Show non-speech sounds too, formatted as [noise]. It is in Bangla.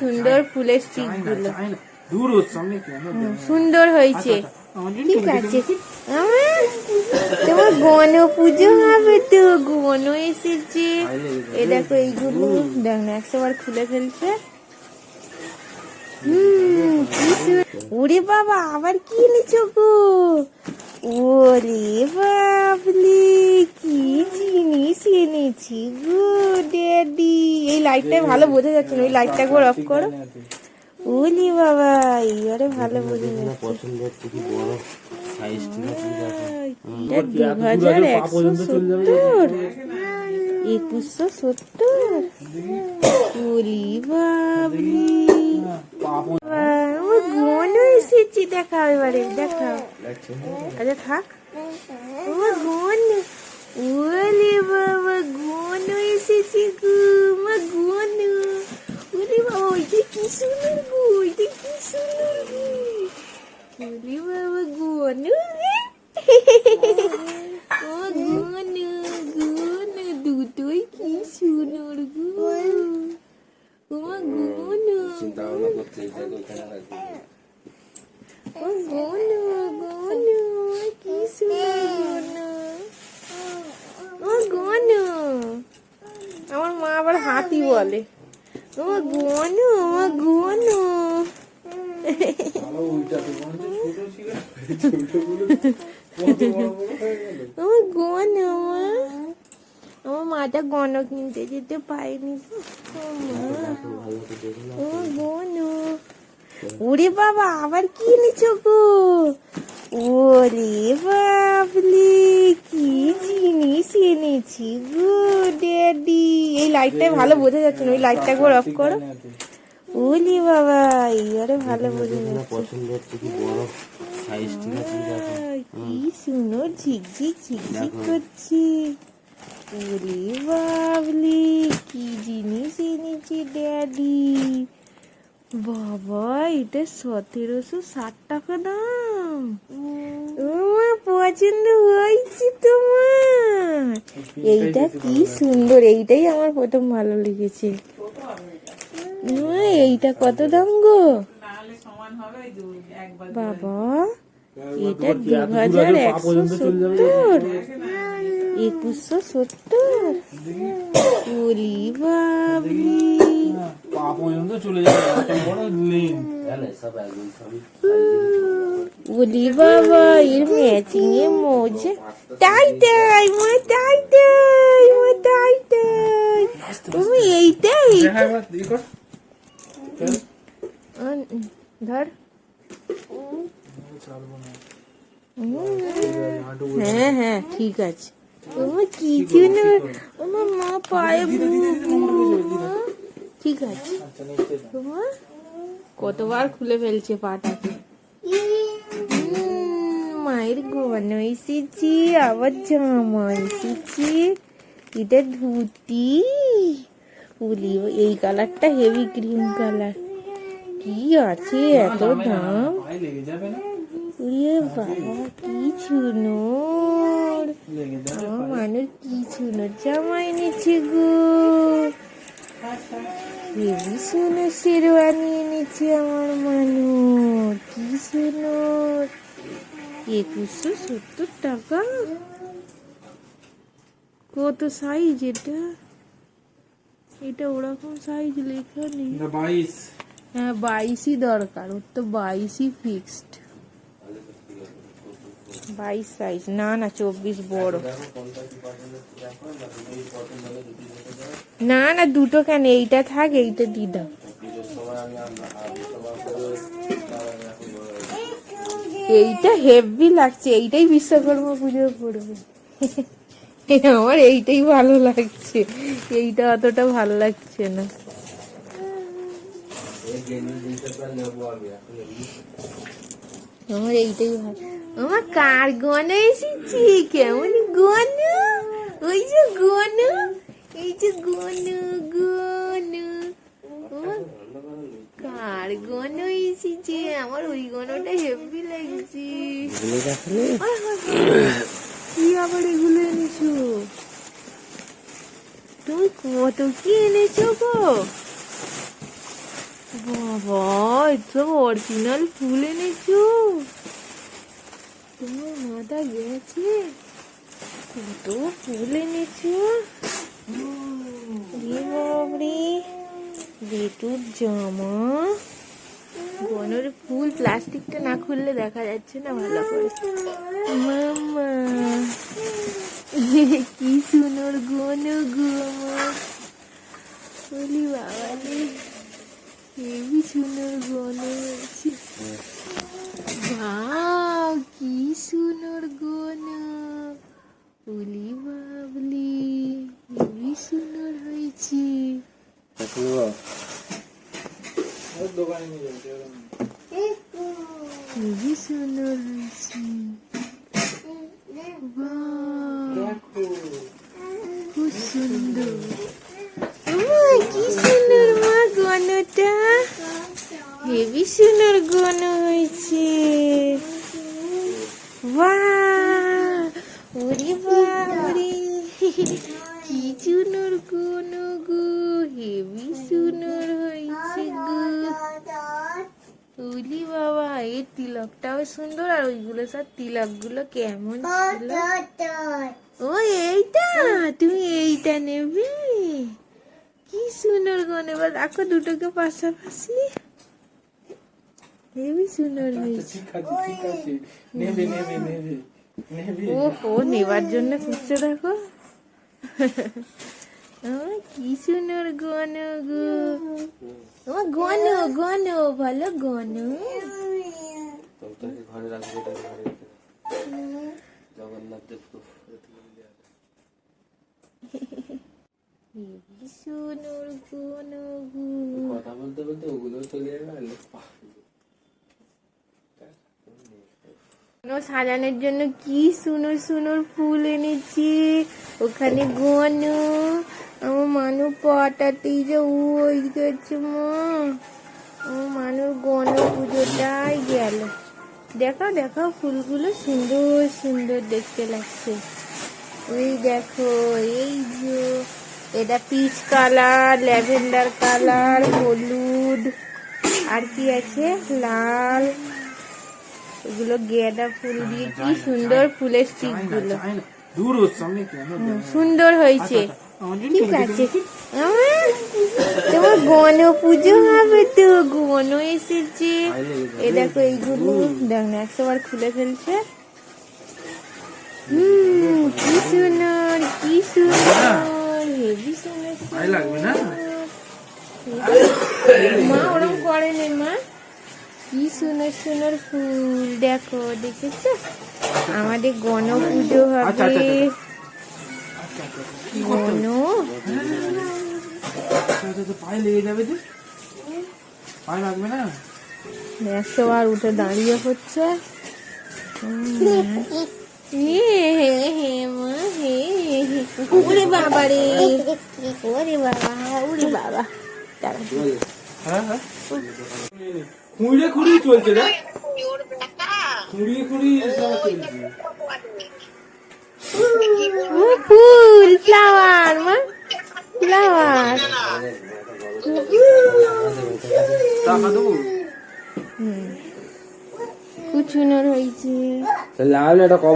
সুন্দর ফুলের স্টিকগুলো সুন্দর হয়েছে। ঠিক আছে। তোমার গণ পুজো হবে তো গণ এসেছে। এ দেখো এইগুলো দেখ না একশো বার খুলে ফেলছে। ওরে বাবা, আবার কি এনেছো গো? ওরে বাবলি কি জিনিস এনেছি গো ড্যাডি এই লাইটটা ভালো বোঝা যাচ্ছে না ওই লাইটটা একবার অফ করো। ওলি বাবা এইবারে ভালো বোঝা যাচ্ছে। পছন্দ হচ্ছে কি বড় সাইজ ঠিক আছে এটা দু হাজার একশো সত্তর। একুশশো সত্তর। ওলি বাবলি এসেছি দেখাও এবারে দেখাও আচ্ছা থাক আমার গন ওলে বাবা গন এসেছি গো আমার গন ওলে বাবা ওইটা কি সুন্দর গো ওইটা কি সুন্দর গো ওলে বাবা গন ও গন গন দুটোই কি সুন্দর গো আমার গন চিন্তা ভাবনা করছে এটাকে ওখানে রাখবে ও গোনু গোনু কি সুন্দর গোনু ও গোনু আমার মা আবার হাতি বলে? ও গোনু ও গোনু। ও গোনু। আমার মাটা কিনতে যেতে পারিনি। ও মা ওরে বাবা আবার কি এনেছো গো? ওরে বাবলি কি জিনিস এনেছি গো ড্যাডি এই লাইটটা ভালো বোঝা যাচ্ছে না ওই লাইটটা একবার অফ করো। ওলি বাবা এইবারে ভালো বোঝা যাচ্ছে। পছন্দ হচ্ছে কি বড় সাইজ ঠিক আছে কি সুন্দর ঝিকঝিক ঝিকঝিক করছি। ওলি বাবলি কি জিনিস এনেছি ড্যাডি বাবা এটা সতেরোশো ষাট টাকা দাম। তোমার পছন্দ হয়েছে তোমার। এইটা কি সুন্দর এইটাই আমার প্রথম ভালো লেগেছে। এইটা কত দাম গো? বাবা এটা দু হাজার একশো সত্তর। একুশশো সত্তর। পর্যন্ত চলে যাবে এত বড় সবই ওলি বাবা এর ম্যাচিং এ মোজা তাই তাই মা তাই তাই মা তাই তাই। তুমি এইটা ধর। হ্যাঁ হ্যাঁ ঠিক আছে। তোমার কি জন্য আমার মা পায়ে। ঠিক আছে। তোমার? কতবার খুলে ফেলছে পাটাকে মায়ের গহনা এসেছি আবার জামা এসেছি। এটা ধুতি। বলি এই কালারটা হেভি ক্রিম কালার। কি আছে এত দাম উড়িয়ে বাবা কি ছুনোর। মানুষ কি ছুনোর জামা এনেছে গো। হেভি শুনো শেরওয়ানি এনেছে আমার মানু কি শুনো একুশশো সত্তর টাকা? কত সাইজ এটা? এটা ওরকম সাইজ লেখা নেই। বাইশ। হ্যাঁ বাইশই দরকার ওর তো বাইশই ফিক্সড বাইশ সাইজ না না, চব্বিশ বড়। না না, দুটো কেন? এইটা থাক, এইটা দি দাও। এইটা হেভি লাগছে, এইটাই বিশ্বকর্মা পুজো পড়বে। আমার এইটাই ভালো লাগছে, এইটা অতটা ভালো লাগছে না। আমার এইটাই ভালো। আমার কার গন এসেছি? কেমন গন ওই যে গন এই যে গন গন কার গন এসেছে? আমার ওই গনটা হেভি লাগছে। কি আবার এগুলো এনেছো? তুমি কত কি এনেছো গো? বাবা এসব অরিজিনাল ফুল এনেছো। তোমার মাথা গেছে। কত ফুল এনেছো। বাবরে, বেটুর জামা। বনের ফুল প্লাস্টিকটা না খুললে দেখা যাচ্ছে না ভালো করে। মামা কি সুন্দর গন গো আমার বাবা হেবি সুন্দর গন হয়েছে বাও কি সুন্দর গন। বলি বাবলি হেবি সুন্দর হয়েছে। হেবি সুন্দর হয়েছে। বাহ খুব সুন্দর মা কি সুন্দর মা গনটা হেবি সুন্দর গন হয়েছে বাহ ওরে বাবরে কি সুন্দর গন গো হেবি সুন্দর হয়েছে গো ওলি বাবা তিলকটাও সুন্দর আর ওইগুলো সব তিলকগুলো কেমন ছিল? ও এইটা? তুমি এইটা নেবে? কি সুন্দর গো এবার দেখো দুটোকে পাশাপাশি। হেবি সুন্দর হয়েছে। ও ও নেবার জন্য খুঁজছে দেখো। ও, কি সুন্দর গন গো। ও গন গন ভালো গন তোকে ঘরে রাখব ঘরে রেখে জগন্নাথ দেব খুব কি সুন্দর গন গো কথা বলতে বলতে ওগুলো চলে যাবে আর সাজানোর জন্য কি সুন্দর সুন্দর ফুল এনেছি? ওখানে গন আমার মানু পাটাতেই যে ওই গেছে মা। আমার মানুর গণ পুজোটাই গেল। দেখো দেখো ফুলগুলো সুন্দর সুন্দর দেখতে লাগছে। ওই দেখো এই যে এটা পিচ কালার ল্যাভেন্ডার কালার হলুদ আর কি আছে? লাল। এগুলো গেঁদা ফুল দিয়ে কি সুন্দর ফুলের স্টিকগুলো? সুন্দর হয়েছে। আমার জন্য ঠিক আছে। তোমার গণ পুজো হবে তো গণ এসেছে। এ দেখো এইগুলো দেখ না একশো বার খুলে ফেলছে। হুম কি সুন্দর কি সুন্দর হেভি সুন্দর লাগবে না? মা ওরম করেনি মা। কি সুন্দর সুন্দর ফুল। দেখো দেখেছ? আমাদের গণ পুজো আচ্ছা, আচ্ছা, হবে। গণ তো পায়ে লেগে যাবে যে পায়ে লাগবে না একশো বার উঠে দাঁড়িয়ে হচ্ছে হুম। এ হে হে মা হে হে। ওরে বাবা রে ওরে বাবা ওরে বাবা দাঁড়া হ্যাঁ হ্যাঁ খুঁড়ে খুঁড়ি চলছে রে খুঁড়িয়ে খুঁড়িয়ে চলছে [laughs] ফুল ফ্লাওয়ার মা ফ্লাওয়ার। সুন্দর হয়েছে লাল এটা